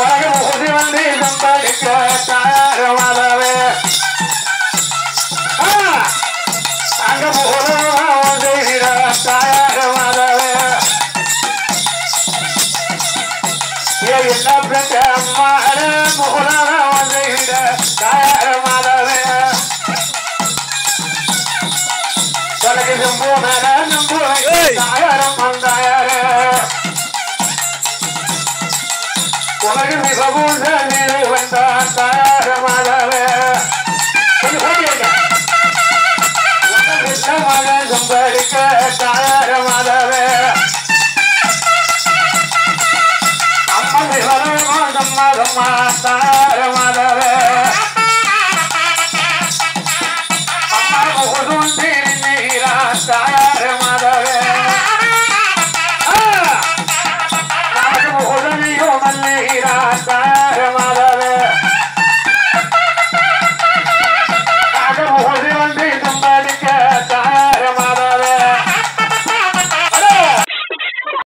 உலக ஓடி வந்து சம்பாதிக்க தயாரமானவே அங்க போகணும் தயாரமானவே என்ன பிரச்சனை தயாரமானவே Give me some